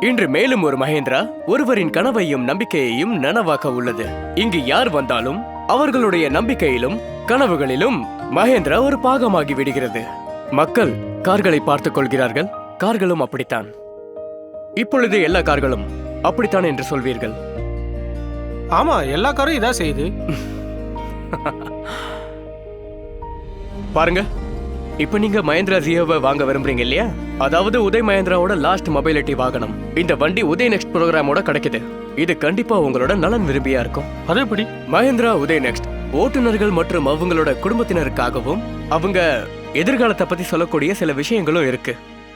இன்று மேலும் ஒரு மகேந்திரா ஒருவரின் கனவையும் நம்பிக்கையையும் நனவாக்க உள்ளது. இங்கு யார் வந்தாலும் அவர்களுடைய நம்பிக்கையிலும் கனவுகளிலும் மகேந்திரா ஒரு பாகமாகி விடுகிறது. மக்கள் கார்களை பார்த்துக் கொள்கிறார்கள். கார்களும் அப்படித்தான். இப்பொழுது எல்லா கார்களும் அப்படித்தான் என்று சொல்வீர்கள். ஆமா எல்லா காரும் இதான் செய்யுது. பாருங்க. இப்போ நீங்க மகேந்திரா ஜியோவை வாங்க விரும்புறீங்க இல்லையா? அதாவது உதய் மகேந்திராவோட லாஸ்ட் மொபைலிட்டி வாகனம் இந்த வண்டி உதய் நெக்ஸ்ட் ப்ரோக்ராமோட கிடைக்குது. இது கண்டிப்பா உங்களோட நலன் விரும்பியா இருக்கும். அது எப்படி? மகேந்திரா உதய் நெக்ஸ்ட் ஓட்டுநர்கள் மற்றும் அவங்களோட குடும்பத்தினருக்காகவும் அவங்க எதிர்காலத்தை பத்தி சொல்லக்கூடிய சில விஷயங்களும் இருக்கு.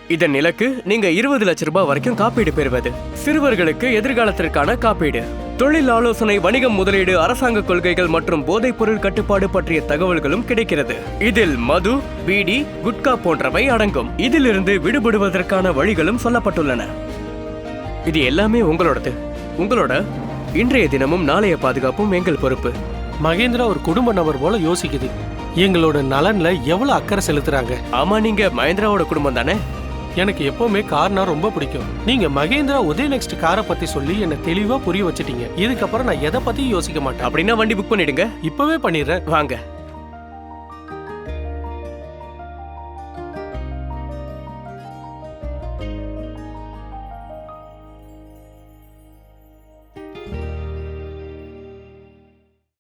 இதன் இலக்கு நீங்க இருபது லட்ச ரூபாய் வரைக்கும் காப்பீடு பெறுவது. சிறுவர்களுக்கு எதிர்காலத்திற்கான காப்பீடு. தொழில் ஆலோசனை வணிகம் முதலீடு அரசாங்க கொள்கைகள் மற்றும் போதைப் பொருள் கட்டுப்பாடு பற்றிய தகவல்களும் கிடைக்கிறது. இதில் மது பீடி குட்கா போன்றவை அடங்கும். இதிலிருந்து விடுபடுவதற்கான வழிகளும் சொல்லப்பட்டுள்ளன. இது எல்லாமே உங்களோடது. உங்களோட இன்றைய தினமும் நாளைய பாதுகாப்பும் எங்கள் பொறுப்பு. மகேந்திரா ஒரு குடும்ப நபர் போல யோசிக்குது. எங்களோட நலன்ல எவ்வளவு அக்கறை செலுத்துறாங்க? ஆமா நீங்க மகேந்திராவோட குடும்பம் தானே? எனக்கு எப்பவுமே கார்னா ரொம்ப பிடிக்கும். நீங்க மகேந்திரா உதய நெக்ஸ்ட் காரை பத்தி சொல்லி என்ன தெளிவா புரிய வச்சிட்டீங்க. இதுக்கப்புறம் நான் எதை பத்தியும் யோசிக்க மாட்டேன். அப்படின்னா வண்டி புக் பண்ணிடுங்க. இப்பவே பண்ணிடுறேன். வாங்க.